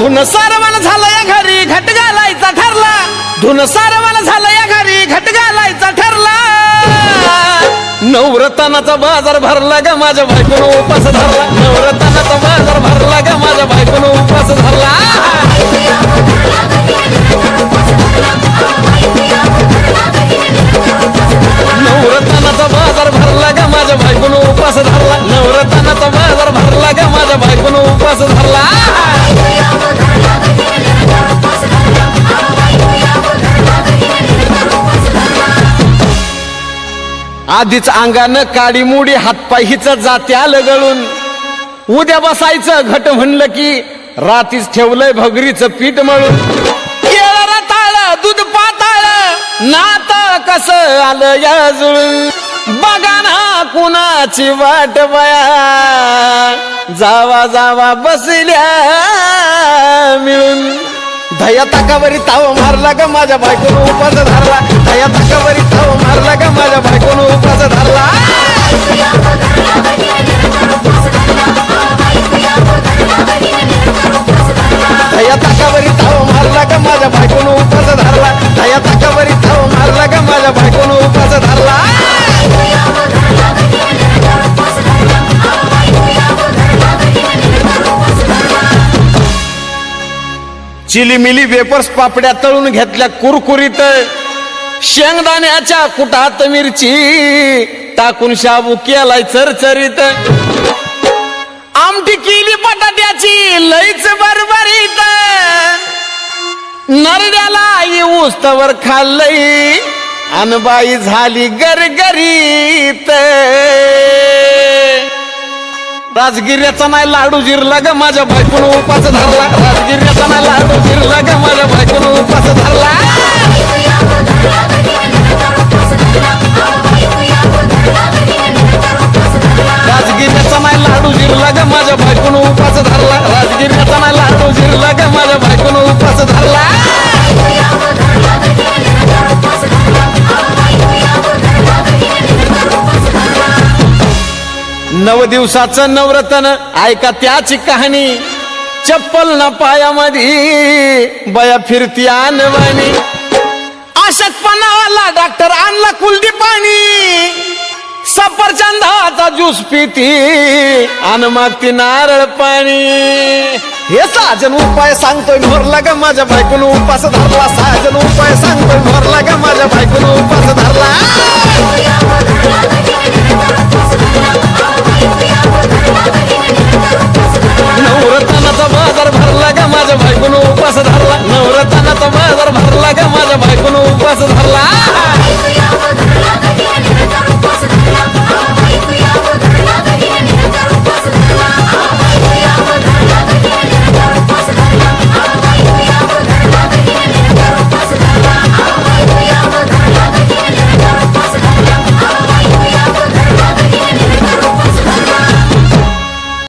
धुन सारवान झालं या घरी घट घालायचा ठरला. धुन सारवान झालं या घरी घट घालायचा ठरला. नवरतानाचा बाजार भरला ग माझ्या बायकोनं उपास धरला. नवरतानाचा बाजार भरला ग माझ्या बायकोनं उपास धरला. आधीच अंगानं काडी मुडी हातपाय हिच जात्या आलं गळून. उद्या बसायचं घट म्हणलं की रातीच ठेवलंय भगरीचं पीठ मळून. केळं दूध पाताळ नात कस आलं या जुळून. बघा ना कुणाची वाट बया. जावा जावा बसल्या मिळून. धया ताकावरी ताव मारला ग माझ्या बायकोनं उपास धरला. धया ताकावरी चिलीमिली वेपर्स पापड्या तळून घेतल्या कुरकुरीत. शेंगदाण्याच्या कुटात मिरची टाकून शाबू केलाय चरचरीत. आमटी केली बटाट्याची लईच बरबरीत. नरड्याला येऊस तवर खाल्लई अनबाई झाली गरगरीत. राजगिऱ्याचा नाही लाडू जिरला ग माझ्या बायकून उपास धरला. राजगिऱ्याचा नाही लाडू जिरला ग माझ्या बायकून उपास धरला. राजगिऱ्याचा नाही लाडू जिरला ग माझ्या बायकून उपास धरला. राजगिऱ्याचा नाही लाडू जिरला ग माझ्या नव दिवसाचं नवरतन ऐका त्याची कहाणी. चप्पल ना पायामध्ये बया फिरती आणवानी आशकपणाला डॉक्टर आणला कुलदी पाणी सफरचंदाचा ज्यूस पिती आण मग ती नारळ पाणी. हे साजन उपाय सांगतोय मोरला ग माझ्या बायकून उपास धरला. साजन उपाय सांगतोय मोरला ग माझ्या बायकून उपास धरला.